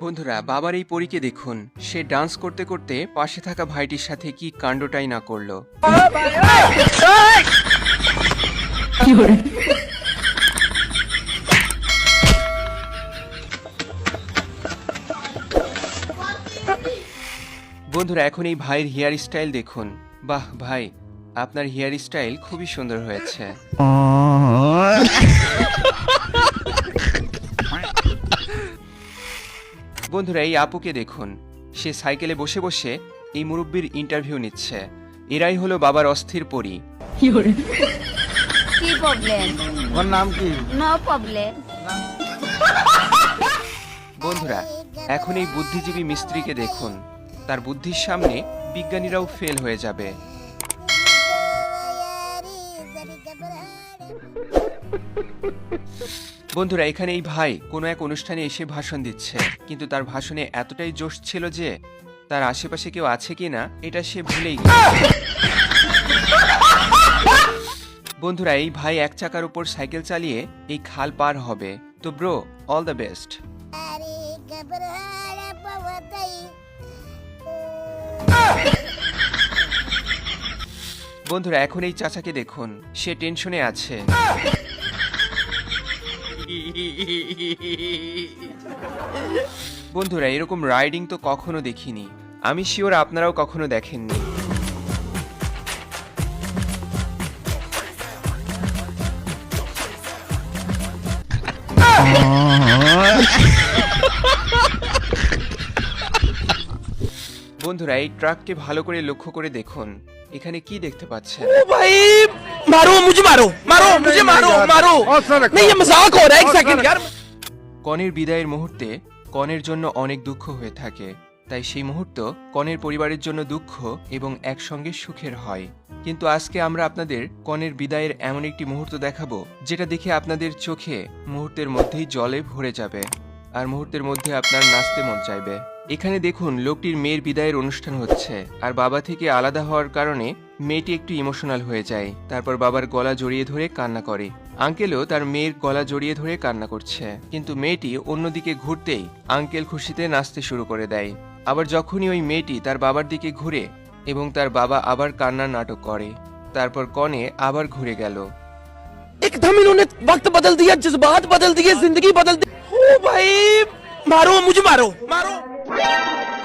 বন্ধুরা, বাবার এই পরীকে দেখুন। সে ডান্স করতে করতে পাশে থাকা ভাইটির সাথে কি কাণ্ডটাই না করল। বন্ধুরা, এখন এই ভাইয়ের হেয়ার স্টাইল দেখুন। বাহ, ভাই। আপনার হেয়ার স্টাইল খুবই সুন্দর হয়েছে। বন্ধুরা এই আপুকে দেখুন। সে সাইকেলে বসে বসে এই মুরব্বীর ইন্টারভিউ নিচ্ছে। এরাই হলো বাবার অস্থির পরি। কি প্রবলেম ওর নাম কি? নো প্রবলেম বন্ধুরা এখন এই বুদ্ধিজীবী মিস্ত্রিকে দেখুন। তার বুদ্ধির সামনে বিজ্ঞানীরাও ফেল হয়ে যাবে। বন্ধুরা এখানে এই ভাই কোনো এক অনুষ্ঠানে এসে ভাষণ দিচ্ছে। কিন্তু তার ভাষণে এতটাই জোশ ছিল যে তার আশেপাশে কেউ আছে কিনা এটা সে ভুলেই বন্ধুরা এই ভাই এক চাকার উপর সাইকেল চালিয়ে এই খাল পার হবে। তো ব্রো অল দ্য বেস্ট। বন্ধুরা এখন এই চাচাকে দেখুন। সে টেনশনে আছে। বন্ধুরা, এরকম রাইডিং তো কখনো দেখিনি। আমি শিওর আপনারাও কখনো দেখেননি। বন্ধুরা, এই ট্রাককে ভালো করে লক্ষ্য করে দেখুন। এখানে কি দেখতে পাচ্ছেন ओ भाई मारो मुझे मारो मारो मुझे मारो मारो नहीं ये मजाक हो रहा है एक सेकंड यार কনের বিদায়ের মুহূর্তে কনের জন্য অনেক দুঃখ হয়ে থাকে তাই সেই মুহূর্ত কনের পরিবারের জন্য দুঃখ এবং একসঙ্গে সুখের হয় কিন্তু আজকে আমরা আপনাদের কনের বিদায়ের এমন একটি মুহূর্ত দেখাবো যেটা দেখে আপনাদের চোখে মুহূর্তের মধ্যেই জলে ভরে যাবে আর মুহূর্তের মধ্যে আপনার নাচতে মন চাইবে এখানে দেখুন লোকটির মেয়ের বিদায়ের অনুষ্ঠান হচ্ছে আর বাবা থেকে আলাদা হওয়ার কারণে মেয়েটি একটু ইমোশনাল হয়ে যায় তারপর বাবার গলা জড়িয়ে ধরে কান্না করে আঙ্কেলও তার মেয়ের গলা জড়িয়ে ধরে কান্না করছে কিন্তু মেয়েটি অন্যদিকে ঘুরতেই আঙ্কেল খুশিতে নাচতে শুরু করে দেয় আবার যখনই ওই মেয়েটি তার বাবার দিকে ঘুরে এবং তার বাবা আবার কান্নার নাটক করে তারপর কনে আবার ঘুরে গেল एकदम इन्होंने वक्त बदल दिया जज्बात बदल दिए जिंदगी बदल दी ओ भाई मारो मुझे मारो मारो Yeah!